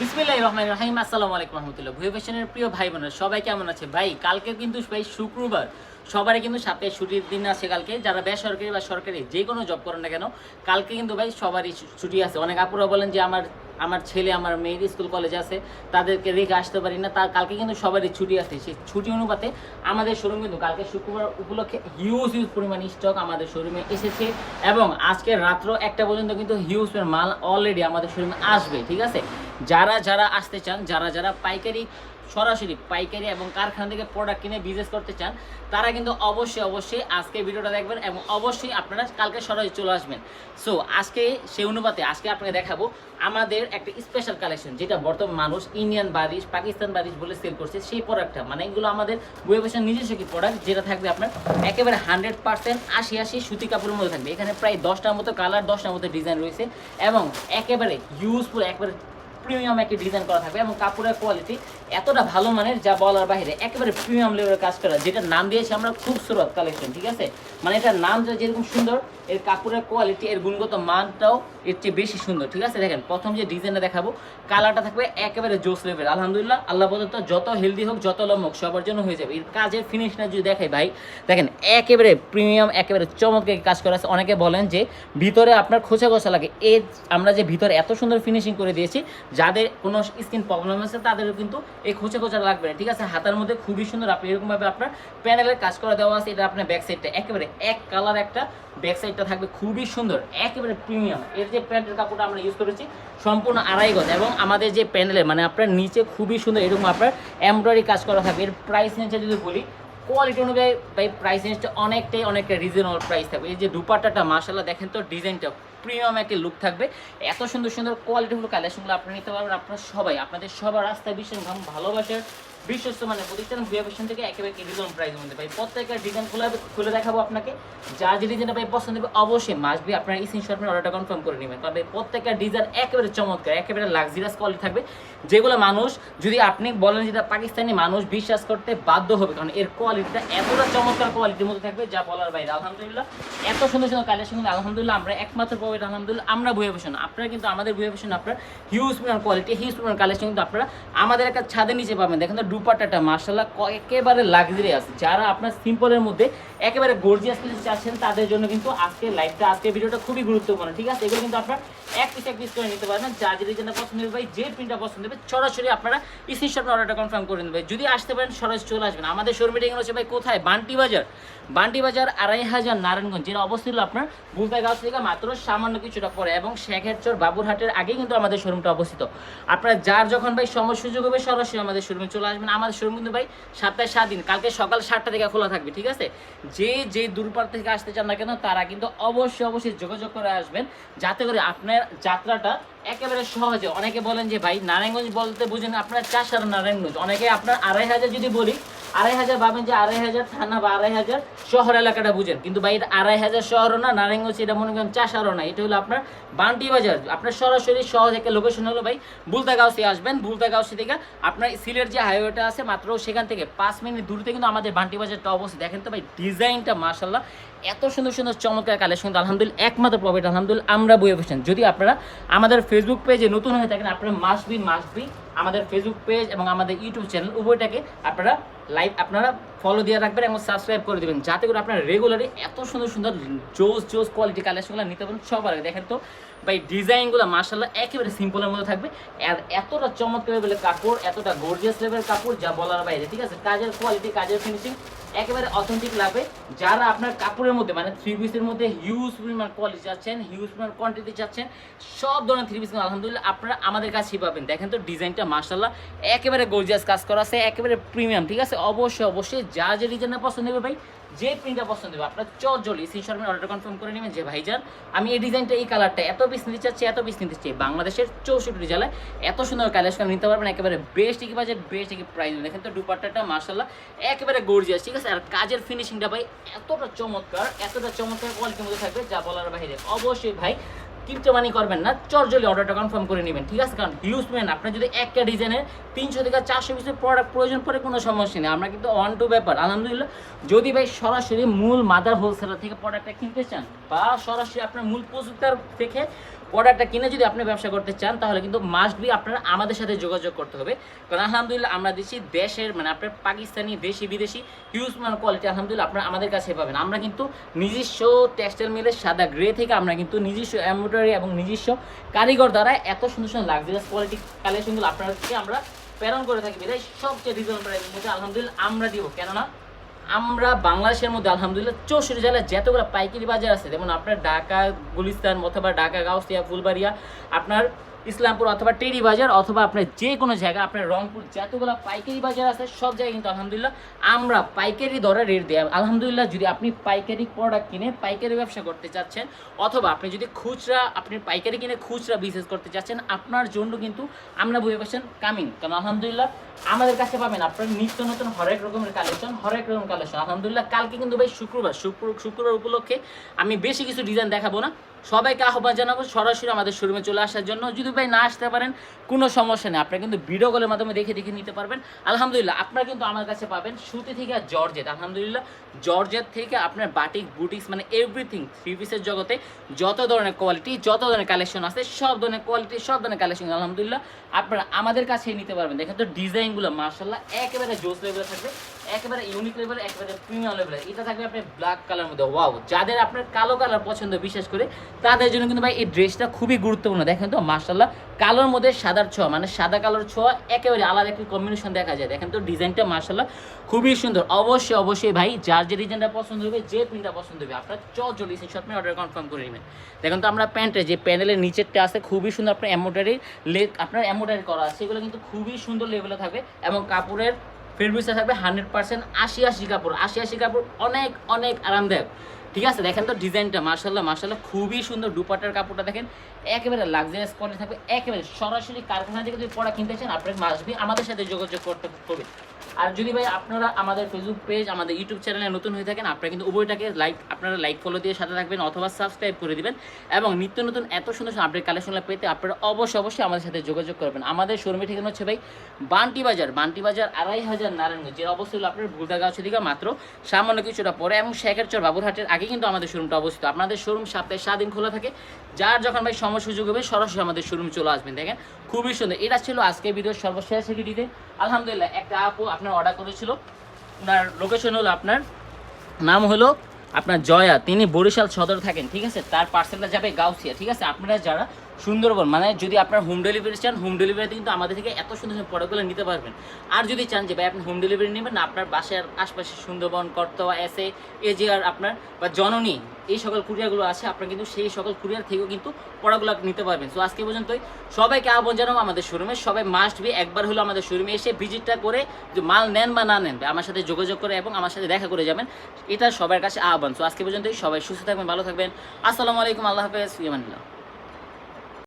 বিসমিল্লাহ রহমান রহিম, আসসালামু আলাইকুম রহমতুল্লাহ। ভুয়ে ফ্যাশনের প্রিয় ভাই বোনেরা সবাই কেমন আছে? ভাই, কালকে কিন্তু ভাই শুক্রবার। সবারই কিন্তু সাথে ছুটির দিন আছে কালকে। যারা বেসরকারি বা সরকারি যে কোনো জব করেন না কেন, কালকে কিন্তু ভাই সবারই ছুটি আছে। অনেক আপুরা বলেন যে, আমার আমার ছেলে, আমার মেয়ের স্কুল কলেজ আছে। তাদেরকে রেখে আসতে পারি না। তার কালকে কিন্তু সবারই ছুটি আছে। সেই ছুটি অনুপাতে আমাদের শোরুম কিন্তু কালকে শুক্রবার উপলক্ষে হিউজ হিউজ পরিমাণ স্টক আমাদের শোরুমে এসেছে এবং আজকে রাত্র একটা পর্যন্ত কিন্তু হিউজ মাল অলরেডি আমাদের শোরুমে আসবে, ঠিক আছে? যারা যারা আসতে চান, যারা যারা পাইকারি, সরাসরি পাইকারি এবং কারখানা থেকে প্রোডাক্ট কিনে বিজনেস করতে চান, তারা কিন্তু অবশ্যই অবশ্যই আজকে ভিডিওটা দেখবেন এবং অবশ্যই আপনারা কালকে সরাসরি চলে আসবেন। সো আজকে সেই অনুপাতে আজকে আপনাকে দেখাবো আমাদের একটা স্পেশাল কালেকশন যেটা বর্তমান মানুষ ইন্ডিয়ান বারিশ পাকিস্তান বারিশ বলে সেল করছে। সেই প্রোডাক্টটা মানে এগুলো আমাদের বইয়ের নিজস্ব কি প্রোডাক্ট যেটা থাকবে আপনার একেবারে হান্ড্রেড পার্সেন্ট আশি আশি সুতি কাপড়ের মধ্যে থাকবে। এখানে প্রায় দশটার মতো কালার দশটার মতো ডিজাইন রয়েছে এবং একেবারে ইউজফুল একেবারে প্রিমিয়াম একটি ডিজাইন করা থাকবে এবং কাপড়ের কোয়ালিটি এতটা ভালো মানের যা বলার বাইরে একেবারে প্রিমিয়াম লেভেলের কাজ করা যেটা নাম দিয়েছে আমরা খুব সুরত কালেকশন ঠিক আছে? মানে এটার নাম যেরকম সুন্দর এর কাপড়ের কোয়ালিটি এর গুণগত মানটাও এর চেয়ে বেশি সুন্দর, ঠিক আছে? দেখেন, প্রথম যে ডিজাইনটা দেখাবো কালারটা থাকবে একেবারে জোস লেভেল আলহামদুলিল্লাহ, আল্লাহ প্রদত্ত যত হেলদি হোক, যত লম্ব হোক, সবার জন্য হয়ে যাবে। এর কাজের ফিনিশটা যদি দেখাই ভাই, দেখেন, একেবারে প্রিমিয়াম একেবারে চমৎকার কাজ করা আছে। অনেকে বলেন যে, ভিতরে আপনার খোঁচা খোঁচা লাগে। এই আমরা যে ভিতরে এত সুন্দর ফিনিশিং করে দিয়েছি, যাদের কোনো স্কিন প্রবলেম আছে, তাদেরও কিন্তু এই খোঁচা খোঁচা লাগবে না, ঠিক আছে? হাতার মধ্যে খুবই সুন্দর আপনি এরকমভাবে আপনার প্যানেলের কাজ করা দেওয়া আছে, এটা আপনার ব্যাক সাইডটা একেবারে এক কালার একটা ব্যাক থাকবে খুবই সুন্দর, একেবারে প্রিমিয়াম এর যে প্যান্টের কাপড়টা আমরা ইউজ করেছি, সম্পূর্ণ আড়াই গজ এবং আমাদের যে প্যানেলে মানে আপনার নিচে খুবই সুন্দর এরকম আপনার এমব্রয়ডারি কাজ করা থাকবে এর প্রাইস নিচে যদি বলি কোয়ালিটি অনুযায়ী প্রাইস রেঞ্জটা অনেকটাই, অনেকটা রিজনেবল প্রাইস থাকবে। এই যে দুপাট্টাটা মাসাল্লাহ দেখেন তো ডিজাইনটা প্রিমিয়াম একটা লুক থাকবে। এত সুন্দর সুন্দর কোয়ালিটিগুলো কালেকশনগুলো আপনি নিতে পারবেন, আপনারা সবাই, আপনাদের সবার রাস্তায় ঘাম ভালোবাসার বিশ্বস্ত মানে প্রতিষ্ঠান ভিয়া ফ্যাশন থেকে একেবারে রিজন প্রাইজ মধ্যে পাই। প্রত্যেকটা ডিজাইন খুলে খুলে দেখাবো আপনাকে। যা যে ডিজাইনটা পাই পছন্দ হবে অবশ্যই মাসবি আপনার এই স্ক্রিনশট অর্ডারটা কনফার্ম করে নেবেন। তবে প্রত্যেকটা ডিজাইন একেবারে চমৎকার, একেবারে লাক্সারিয়াস কোয়ালিটি থাকবে। যেগুলো মানুষ, যদি আপনি বলেন যেটা পাকিস্তানি মানুষ, বিশ্বাস করতে বাধ্য হবে। কারণ এর কোয়ালিটিটা এতটা চমৎকার কোয়ালিটির মধ্যে থাকবে যা বলার বাইরে। আলহামদুলিল্লাহ, এত সুন্দর সুন্দর কালেকশন আলহামদুলিল্লাহ আমরা একমাত্র পাবো এটা আলহামদুলিল্লাহ। আমরা বইয়ে ফ্যাশন আপনারা কিন্তু আমাদের বইয়ে ফ্যাশন আপনার হিউজ পরিমাণ কোয়ালিটি হিউজ পরিমাণ কালেকশন কিন্তু আপনারা আমাদের একটা ছাদের নিচে পাবেন। দেখেন তো দুপাট্টাটা মার্শাল্লাহ একেবারে লাক্সারি আছে। যারা আপনার সিম্পলের মধ্যে একেবারে গর্জিয়াস কিছু চাচ্ছেন, তাদের জন্য কিন্তু আজকে লাইভটা আজকে ভিডিওটা খুবই গুরুত্বপূর্ণ। ঠিক আছে? এগুলো কিন্তু আপনার এক পিস এক পিস করে নিতে পারবেন। যা যে ডিজাইনটা পছন্দ হবে ভাই, যে প্রিন্টটা পছন্দ হবে সরাসরি আপনারা স্ক্রিনশট অর্ডারটা কনফার্ম করে নেবেন। যদি আসতে পারেন, সরাসরি চলে আসবেন। আমাদের শোরুম মিটিং হচ্ছে ভাই কোথায়? বান্টি বাজার। বান্টি বাজার আড়াই হাজার নারায়ণগঞ্জ, যেটা অবস্থিত আপনার বুলতাগাছ থেকে মাত্র সামান্য কিছুটা পরে এবং শেখেরচর বাবুরহাটের আগে কিন্তু আমাদের শোরুমটা অবস্থিত। আপনারা যার যখন ভাই সময় সুযোগ হবে, সরাসরি আমাদের শোরুমে চলে আসবেন। আমাদের শোরুম কিন্তু ভাই সপ্তাহে সাত দিন। কালকে সকাল সাতটা থেকে খোলা থাকবে, ঠিক আছে? যে যে দূরপার থেকে আসতে চান না কেন, তারা কিন্তু অবশ্যই অবশ্যই যোগাযোগ করে আসবেন। যাতে করে আপনার যাত্রাটা একেবারে সহজে। অনেকে বলেন যে, ভাই, নারায়ণগঞ্জ বলতে বুঝেন আপনার চাষার নারায়ণগঞ্জ। অনেকে আপনার আড়াই হাজার যদি বলি, আড়াই হাজার ভাবেন যে, আড়াই হাজার থানা বা আড়াই হাজার শহর এলাকাটা বুঝেন। কিন্তু ভাই, এটা আড়াই হাজার শহরও না, নারায়ণগঞ্জ এটা মনে করেন চাষারও না। এটা হলো আপনার বান্টি বাজার। আপনার সরাসরি সহজ একটা লোকেশন হলো, ভাই বুলতাগাউসি আসবেন। বুলতাগাউসি থেকে আপনার সিলেট যে হাইওয়েটা আছে, মাত্র সেখান থেকে পাঁচ মিনিট দূরতে কিন্তু আমাদের বান্টি বাজারটা অবস্থিত। দেখেন তো ভাই, ডিজাইনটা মার্শাল্লাহ এত সুন্দর সুন্দর চমৎকার কালেকশন আলহামদুলিল্লাহ, একমাত্র প্রফিট আলহামদুলিল্লাহ, আমরা বইয়ে ফেসেন যদি আপনারা আমাদের ফেসবুক পেজে নতুন হয়ে থাকেন, আপনারা মাসবি মাসবি আমাদের ফেসবুক পেজ এবং আমাদের ইউটিউব চ্যানেল উভয়টাকে আপনারা লাইভ আপনারা ফলো দিয়ে রাখবেন এবং সাবস্ক্রাইব করে দেবেন, যাতে করে আপনারা রেগুলারলি এত সুন্দর সুন্দর জোস জোস কোয়ালিটি কালেকশনগুলো নিতে পারেন সবার আগে। দেখেন তো, ভাই ডিজাইনগুলো মার্শাল্লাহ একেবারে সিম্পলের মধ্যে থাকবে। আর এতটা চমৎকার লেভেলের কাপড়, এতটা গর্জিয়াস লেভেলের কাপড়, যা বলার বাইরে, ঠিক আছে? কাজের কোয়ালিটি কাজের ফিনিশিং একেবারে অথেন্টিক লাগবে যারা আপনার কাপড়ের মধ্যে মানে থ্রি পিসের মধ্যে হিউজ পরিমাণ কোয়ালিটি চাচ্ছেন হিউজ পরিমাণ কোয়ান্টিটি চাচ্ছেন, সব ধরনের থ্রি পিস আলহামদুলিল্লাহ আপনারা আমাদের কাছেই পাবেন। দেখেন তো ডিজাইনটা মার্শাল্লাহ একেবারে গর্জিয়াস কাজ করা আছে, একেবারে প্রিমিয়াম ঠিক আছে? অবশ্যই অবশ্যই, যা যে ডিজাইনটা পছন্দ হবে ভাই, যে প্রিন্টটা পছন্দ হবে আপনার চট জলি সেই শর্মের অর্ডার কনফার্ম করে নেবেন যে, ভাইজান, আমি এই ডিজাইনটা এই কালারটা এত পিস নিতে চাচ্ছি, এত পিস নিতে চাই বাংলাদেশের চৌষট্টি জেলায় এত সুন্দর কালেকশন নিতে পারবেন, একেবারে বেস্ট কি বাজেট বেস্ট কি প্রাইস দেখেন তো দুপাট্টাটা মার্শাল্লাহ একেবারে গর্জিয়াস ঠিক আছে? আর কাজের ফিনিশিংটা ভাই এতটা চমৎকার এতটা চমৎকার কোয়ালিটির মধ্যে থাকবে যা বলার বাইরে। অবশ্যই ভাই কিপটে মানি করবেন না চরজলি অর্ডারটা কনফার্ম করে নেবেন, ঠিক আছে? কারণ হিউজ ম্যান আপনার যদি একটা ডিজাইনের তিনশো থেকে চারশো পিসের প্রোডাক্ট প্রয়োজন পড়ে কোনো সমস্যা নেই। আমরা কিন্তু অন টু ব্যাপার, আলহামদুলিল্লাহ। যদি ভাই সরাসরি মূল মাদার হোলসেলার থেকে প্রোডাক্টটা কিনতে চান, বা সরাসরি আপনার মূল প্রস্তুতার থেকে প্রোডাক্টটা কিনে যদি আপনি ব্যবসা করতে চান, তাহলে কিন্তু মাস্ট বি আপনারা আমাদের সাথে যোগাযোগ করতে হবে। কারণ আলহামদুলিল্লাহ আমরা দিচ্ছি দেশের মানে আপনার পাকিস্তানি, দেশি, বিদেশি হিউজ মান কোয়ালিটি আলহামদুলিল্লাহ আপনারা আমাদের কাছে পাবেন। আমরা কিন্তু নিজস্ব টেক্সটাইল মিলের সাদা গ্রে থেকে আমরা কিন্তু নিজস্ব এমব্রয়ডারি এবং নিজস্ব কারিগর দ্বারা এত সুন্দর সুন্দর লাক্সারিয়াস কোয়ালিটি কালেকশনগুলো আপনাদেরকে আমরা প্রেরণ করে থাকি। বিধায় সবচেয়ে রিজনেবল প্রাইসের মধ্যে আলহামদুলিল্লাহ আমরা দিব। কেননা আমরা বাংলাদেশের মধ্যে, আলহামদুলিল্লাহ, চৌষট্টি জেলায় যতগুলো পাইকারি বাজার আছে, যেমন আপনার ঢাকা, গুলিস্তান, অথবা ঢাকা, গাউসিয়া, ফুলবাড়িয়া, আপনার ইসলামপুর অথবা টেরি বাজার অথবা আপনার যে কোনো জায়গা, আপনার রংপুর যতগুলো পাইকারি বাজার আছে, সব জায়গায় কিন্তু আলহামদুলিল্লাহ আমরা পাইকারি দরে রেট দিই। আলহামদুলিল্লাহ, যদি আপনি পাইকারি প্রোডাক্ট কিনে পাইকারি ব্যবসা করতে চাচ্ছেন, অথবা আপনি যদি খুচরা, আপনি পাইকারি কিনে খুচরা বিজনেস করতে চাচ্ছেন, আপনার জন্য কিন্তু আমরা বুঝে পাচ্ছেন কামিং কারণ আলহামদুলিল্লাহ, আমাদের কাছে পাবেন আপনার নিত্য নতুন হরেক রকমের কালেকশন হরেক রকম কালেকশন আলহামদুলিল্লাহ, কালকে কিন্তু ভাই শুক্রবার, শুক্র শুক্রবার উপলক্ষে আমি বেশি কিছু ডিজাইন দেখাবো না। সবাইকে আহ্বান জানাব সরাসরি আমাদের শোরুমে চলে আসার জন্য। যদি ভাই না আসতে পারেন, কোনো সমস্যা নেই। আপনারা কিন্তু ভিডিও কলের মাধ্যমে দেখে দেখে নিতে পারবেন। আলহামদুলিল্লাহ, আপনারা কিন্তু আমার কাছে পাবেন সুতি থেকে জর্জেট। আলহামদুলিল্লাহ, জর্জেট থেকে আপনার বাটিক বুটিক্স মানে এভরিথিং থ্রি পিসের জগতে যত ধরনের কোয়ালিটি যত ধরনের কালেকশন আছে, সব ধরনের কোয়ালিটি সব ধরনের কালেকশন আলহামদুলিল্লাহ আপনারা আমাদের কাছেই নিতে পারবেন। দেখেন তো ডিজাইনগুলো মার্শাল্লাহ একেবারে জোস লেভেলে থাকবে। একেবারে ইউনিক লেভেল একেবারে প্রিমিয়াম লেভেল এটা থাকবে আপনার ব্ল্যাক কালার মধ্যে। ওয়াও যাদের আপনার কালো কালার পছন্দ, বিশেষ করে, তাদের জন্য কিন্তু ভাই এই ড্রেসটা খুবই গুরুত্বপূর্ণ। দেখেন তো মার্শাল্লাহ কালোর মধ্যে সাদার ছোঁয়া মানে সাদা কালোর ছোঁয়া, একেবারে আলাদা একটি কম্বিনেশন দেখা যায়। দেখেন তো, ডিজাইনটা মার্শাল্লাহ খুবই সুন্দর। অবশ্যই অবশ্যই ভাই, যার যে ডিজাইনটা পছন্দ হবে, যে প্রিন্টটা পছন্দ হবে, আপনার চল চল্লিশ শর্ট অর্ডার কনফার্ম করে নেবেন। দেখেন তো, আমরা প্যান্টে যে প্যানেলের নিচেরটা আছে, খুবই সুন্দর আপনার এমব্রয়ডারি লেগ আপনার এমব্রয়ডারি করা আছে সেগুলো কিন্তু খুবই সুন্দর লেভেলে থাকবে এবং কাপড়ের ফেব্রিক্সটা থাকবে হান্ড্রেড পার্সেন্ট আশি আশি কাপড়, আশি আশি কাপড় অনেক অনেক আরামদায়ক। ঠিক আছে, দেখেন তো ডিজাইনটা মার্শাল্লাহ মার্শাল্লাহ খুবই সুন্দর দুপাটার কাপড়টা দেখেন, একেবারে লাক্সারিয়াস কোয়ালিটি থাকবে, একেবারে সরাসরি কারখানা থেকে যদি পড়া কিনতে চান আপনার মাসবি আমাদের সাথে যোগাযোগ করতে হবে। আর যদি ভাই আপনারা আমাদের ফেসবুক পেজ আমাদের ইউটিউব চ্যানেলে নতুন হয়ে থাকেন, আপনারা কিন্তু উভয়টাকে লাইক আপনারা লাইক ফলো দিয়ে সাথে থাকবেন অথবা সাবস্ক্রাইব করে দিবেন। এবং নিত্য নতুন এত সুন্দর আপডেট কালেকশনগুলো পেতে আপনারা অবশ্যই অবশ্যই আমাদের সাথে যোগাযোগ করবেন। আমাদের শোরুমের ঠিকানা হচ্ছে ভাই বান্টি বাজার। বান্টি বাজার আড়াই হাজার নারায়ণগঞ্জ। যে অবশ্যই হলো আপনার ভুলদাগাছ দিকে মাত্র সামান্য কিছুটা পরে এবং শেখের চর বাবুরহাটের আগে কিন্তু আমাদের শোরুমটা অবস্থিত। আপনাদের শোরুম সপ্তাহে সাত দিন খোলা থাকে। যার যখন ভাই সময় সুযোগ হবে, সরাসরি আমাদের শোরুম চলে আসবেন। দেখেন, খুবই সুন্দর। এটা ছিল আজকে ভিডিওর সর্বশেষ ডিতে আলহামদুলিল্লাহ, একটা আপু আপনার অর্ডার করেছিল। ওনার লোকেশন হলো আপনার, নাম হলো আপনার জয়া। তিনি বরিশাল সদর থাকেন, ঠিক আছে? তার পার্সেলটা যাবে গাউসিয়া, ঠিক আছে? আপনারা যারা সুন্দরবন মানে যদি আপনার হোম ডেলিভারি চান হোম ডেলিভারিতে কিন্তু আমাদের থেকে এত সুন্দর সুন্দর প্রোডাক্টগুলো নিতে পারবেন। আর যদি চান যে, ভাই, আপনি হোম ডেলিভারি নেবেন না, আপনার বাসার আশপাশে সুন্দরবন কর্তবা এসে এজিআর আপনার বা জননী, এই সকল কুরিয়ারগুলো আছে, আপনারা কিন্তু সেই সকল কুরিয়ার থেকেও কিন্তু প্রোডাক্টগুলো নিতে পারবেন। সো আজকে পর্যন্তই। সবাইকে আহ্বান জানাব আমাদের শোরুমে সবাই মাস্ট বি একবার হলো আমাদের শোরুমে এসে ভিজিটটা করে যে, মাল নেন বা না নেন, আমার সাথে যোগাযোগ করে এবং আমার সাথে দেখা করে যাবেন। এটা সবার কাছে আহ্বান। সো আজকে পর্যন্তই। সবাই সুস্থ থাকবেন, ভালো থাকবেন। আসসালামু আলাইকুম। আল্লাহ হাফেজ। ইয়ামানিল্লাহ